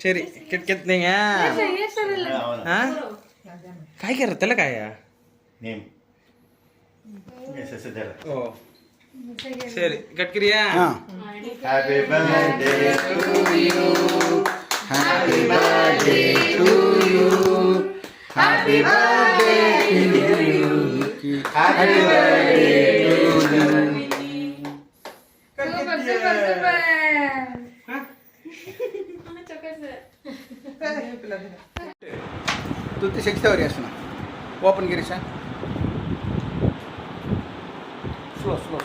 ಸರಿ ಕೆಟ್ ಕೆತ್ತನೆಯ ಹಾ ಕಾಯ್ಕಿರತ್ತಲ್ಲ ಕಾಯ ನೇಮ್ ಎಸ್ ಎಸ್ ಇದ್ದಾರೆ ಓ ಸರಿ ಕಟ್ಕಿರಿಯಾ ಹಾಂ happy birthday happy birthday to you happy birthday తొత్తి శక్తి ఎవరు చేస్తున్నా open Girisha slow slow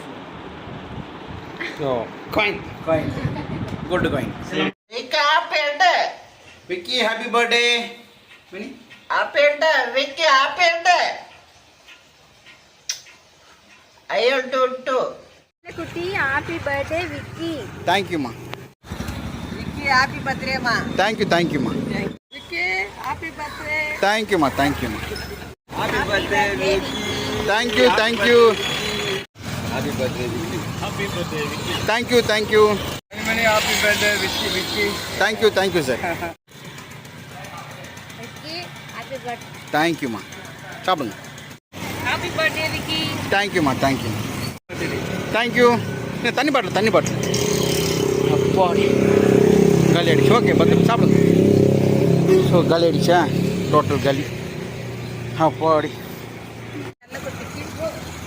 slow coin coin good coin Vicky happy birthday విని ఆపేట విక్కీ ఆపేట అయ్యో టు కుటి happy birthday Vicky thank you మా విక్కీ హ్యాపీ బర్త్డే మా థ్యాంక్ యూ థ్యాంక్ యూ మా தேங்க்யூம்மா தேங்க்யூம்மா thank you thank you thank you thank you thank you thank you sir தேங்க்யூம்மா சாப்பிடுங்க தேங்க்யூம்மா தேங்க்யூ தேங்க்யூ தண்ணி பாட்டில் தண்ணி பாட்டில். அப்பா காலி அடிச்சு. ஓகே பத்து சாப்பிடுங்க ஸோ காலி அடிச்சா? டோட்டல் கலி அப்படி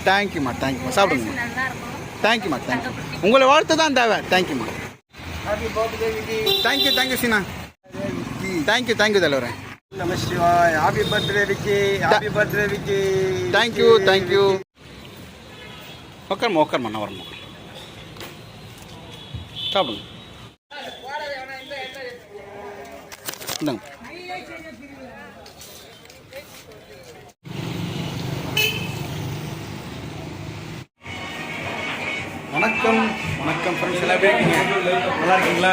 தேங்க்யூம்மா தேங்க்யூம்மா சாப்பிடுங்கம்மா தேங்க்யூம்மா தேங்க்யூ உங்களை வாழ்த்து தான் தேவை தேங்க்யூம்மா தேங்க்யூ தேங்க்யூ சீனா தேங்க்யூ தேங்க்யூ தலைவரே நம சிவாய் happy birthday Vicky happy birthday Vicky thank you thank you உட்காரம்மா உட்காரம்மா நான் வரமா சாப்பிடுங்க இந்தாங்க ஃப்ரெண்ட்ஸ் எல்லாம் எப்படி இருக்கீங்க? நல்லா இருக்கீங்களா?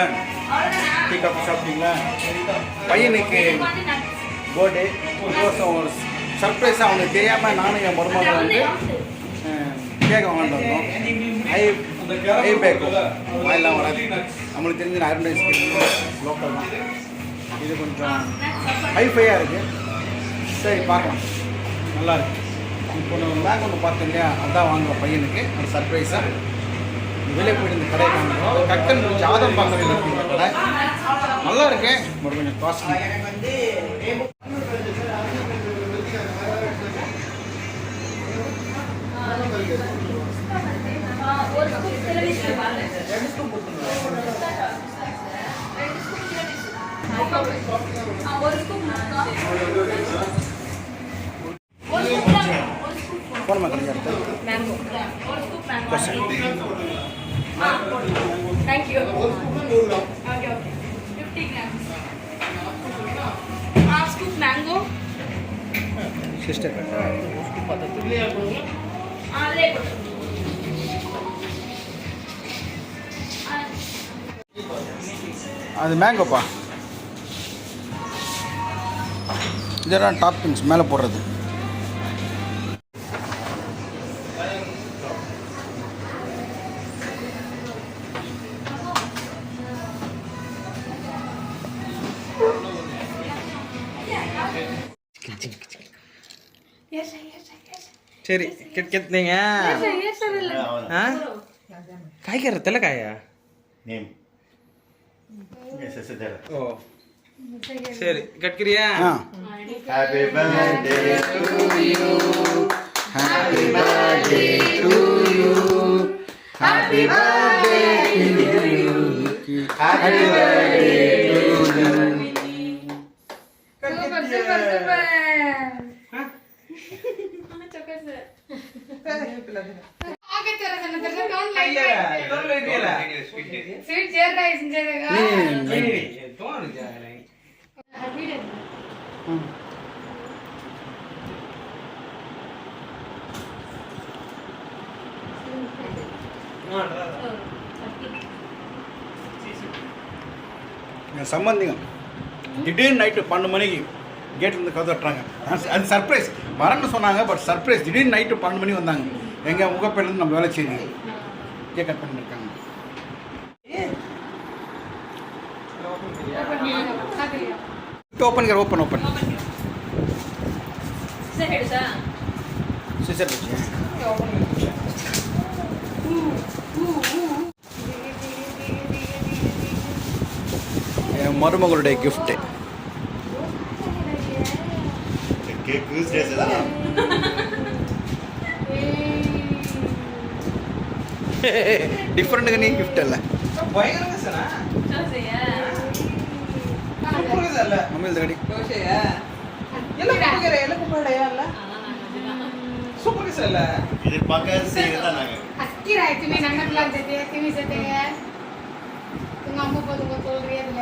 டீ காஃபி சாப்பிட்டீங்களா? பையனுக்கு பர்த்டே வருஷம் ஒரு சர்ப்ரைஸாக அவனுக்கு தெரியாமல் நானும் என் மருமகள் வந்து கேக் வாங்கிட்டு வந்தோம். ஐ ஐ பேக் வாயிலாம் வராது. நம்மளுக்கு தெரிஞ்ச அருண்டைஸ் லோக்கல் தான். இது கொஞ்சம் ஹைஃபையாக இருக்குது சரி பார்க்கலாம். நல்லா இருக்கு. இப்போ நம்ம பேக் ஒன்று பார்த்தோம் இல்லையா? அதான் வாங்குற பையனுக்கு. ஒரு சர்ப்ரைஸாக வெளியே போயிட்டு இந்த கடையை வாங்குறோம் கக்கன் ஜாதம் பார்க்கறது இருக்கு இந்த கடை. நல்லா இருக்கு. ஒரு கொஞ்சம் காஸ்ட்லி போனமா கடையாக எடுத்து mango thank you okay okay 50 grams ah scoop mango sister அதிலே கொடு அது மேங்கோப்பா இதெல்லாம் டாப்பிங்ஸ் மேலே போடுறது. ಸರಿ ಕೆಟ್ ಕೆತ್ತನೆಯ ಹಾ ಕಾಯ್ಕಿರತ್ತಲ್ಲ ಕಾಯ ನೇಮ್ ಎಸ್ ಎಸ್ ಇದ್ದಾರೆ ಓ ಸರಿ ಕಟ್ಕಿರಿಯಾ ಹಾಂ happy birthday happy birthday to சம்பந்திகம் திடீர்னு நைட்டு பன்னெண்டு மணிக்கு கேட்லேருந்து கதை தட்டுறாங்க. அது சர்ப்ரைஸ் வரேன்னு சொன்னாங்க பட் சர்ப்ரைஸ் திடீர்னு நைட்டு பன்னெண்டு மணி வந்தாங்க. எங்கள் முகப்பேர்லேருந்து நம்ம வேலை செய்யுது. இதை கட் பண்ணியிருக்காங்க. ஓப்பன் கர் ஓப்பன் ஓப்பன் சிசர் மருமகளுடைய கிஃப்ட் கேக்கு ஸ்டேஸ் எல்லாம் ಡಿಫ್ರೆಂಟ್ಗಾನೇ ಗಿಫ್ಟ್ ಅಲ್ಲ ಆಮೇಲೆ ರೆಡಿ ಸೂಪರ್ ಕಿಸ್ ಅಲ್ಲ ಇದು ಪಕ್ಕ ಸೇರಿದ ನಾಗೆ ಅಕ್ಕಿ ರಾಯ್ತಿನಿ ನನ್ನ ಪ್ಲಾನ್ ಜೊತೆ ತಿನಿ ಜೊತೆ ನಿಮ್ಮ ಅಮ್ಮ ಬಂದು ಗೊತ್ತೋಳ್ರಿ ಅದಲ್ಲ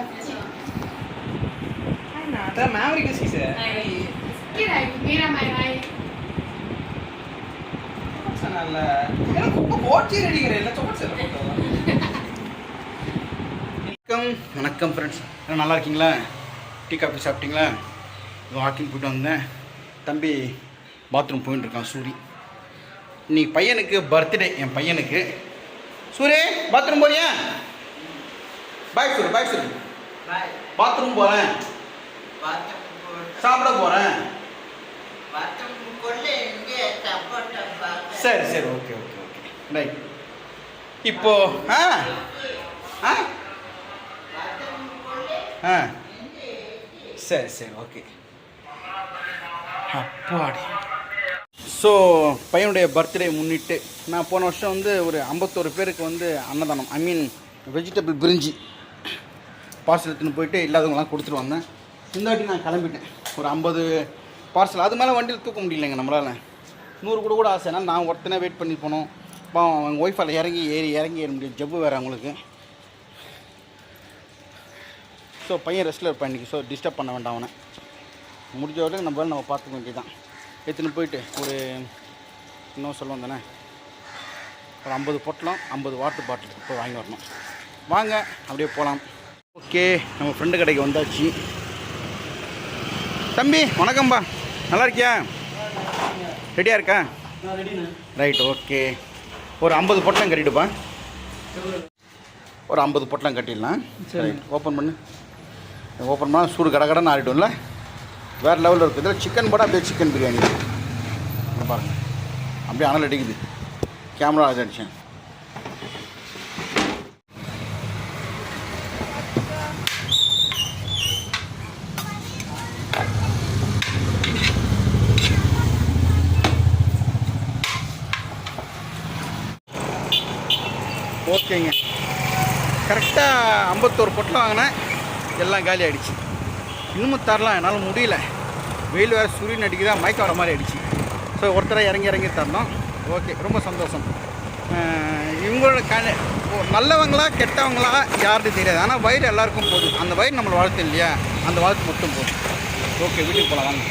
ಅಣ್ಣ ಅದ ಮಾವರಿಗೆ ಸಿಸೆ ಅಕ್ಕಿ ರಾಯ್ತಿ ಮೀರಾ ಮೈ ರಾಯ್ತಿ நல்ல எனக்கு ரொம்ப போட்டி அடிக்கிறேன் இல்லை சோமன் வணக்கம். வணக்கம் ஃப்ரெண்ட்ஸ் நல்லா இருக்கீங்களா? டீ காஃபி சாப்பிட்டீங்களா? வாக்கிங் போயிட்டு வந்தேன். தம்பி பாத்ரூம் போயிட்டு இருக்கான் சூரி. இன்னைக்கு பையனுக்கு பர்த்டே என் பையனுக்கு. சூரிய பாத்ரூம் போறியா? Bye Suri bye Suri. Bathroom போகிறேன் சாப்பிட போகிறேன் சரி சரி ஓகே ஓகே ஓகே ரைட் இப்போ ஆ ஆ. ஆ. சரி சரி ஓகே அப்பாடி. ஸோ பையனுடைய பர்த்டே முன்னிட்டு நான் போன வருஷம் வந்து ஒரு ஐம்பத்தோரு பேருக்கு வந்து அன்னதானம் ஐ மீன் வெஜிடபிள் பிரிஞ்சி. பார்சல் எடுத்துன்னு போயிட்டு இல்லாதவங்களாம் கொடுத்துட்டு வந்தேன். இந்த வாட்டி நான் கிளம்பிட்டேன். ஒரு ஐம்பது பார்சல் அது மேலே வண்டியில் தூக்க முடியலைங்க நம்மளால். நூறு கூட கூட ஆசை. ஏன்னா நான் ஒருத்தனே வெயிட் பண்ணி போனோம். பாவம் அவங்க ஒய்ஃபால் இறங்கி ஏறி இறங்கி ஏற முடியும். ஜவ்வு வேறு அவங்களுக்கு. ஸோ பையன் ரெஸ்ட்டில் இருப்பான் இன்றைக்கி ஸோ டிஸ்டர்ப் பண்ண வேண்டாம் அவனை. முடிஞ்ச வரைக்கும் நம்ம நம்ம பார்த்துக்க வேண்டியதான் எடுத்துன்னு போயிட்டு ஒரு இன்னும் சொல்லுவோம் தானே ஒரு ஐம்பது பொட்டலம் ஐம்பது வாட்டர் பாட்டில் இப்போ வாங்கி வரணும். வாங்க அப்படியே போகலாம் ஓகே நம்ம ஃப்ரெண்டு கடைக்கு வந்தாச்சு. தம்பி வணக்கம்பா நல்லா இருக்கியா ரெடியாக இருக்கா? ரைட் ஓகே ஒரு ஐம்பது பொட்டலம் கட்டிடுப்பா. ஒரு ஐம்பது பொட்டலம் கட்டிடலாம். சரி. ஓப்பன் பண்ணு. ஓப்பன் பண்ணால் சூடு கடை கடன் ஆறிடும்ல. வேறு லெவலில் இருக்குது இதில் சிக்கன் போட அப்படியே சிக்கன் பிரியாணி இங்க பாருங்க. அப்படியே அனல் அடிக்குது கேமரா அது ஓகேங்க. கரெக்டாக ஐம்பத்தோரு பொட்டில் வாங்கினேன். எல்லாம் காலி ஆகிடுச்சு இன்னமும் தரலாம் என்னால் முடியல. வெயில் வேறு சூரியன் அடிக்குதா மயக்கம் வர மாதிரி ஆகிடுச்சு ஸோ ஒருத்தரை இறங்கி இறங்கி தரணும். ஓகே ரொம்ப சந்தோஷம். இவங்களோட க நல்லவங்களா கெட்டவங்களா யாருன்னு தெரியாது. ஆனால் வயிறு எல்லாருக்கும் போதும். அந்த வயிறு நம்மளை வாழ்த்து இல்லையா? அந்த வாழ்த்து மட்டும் போதும். ஓகே வீட்டுக்கு போகலாம் வாங்க.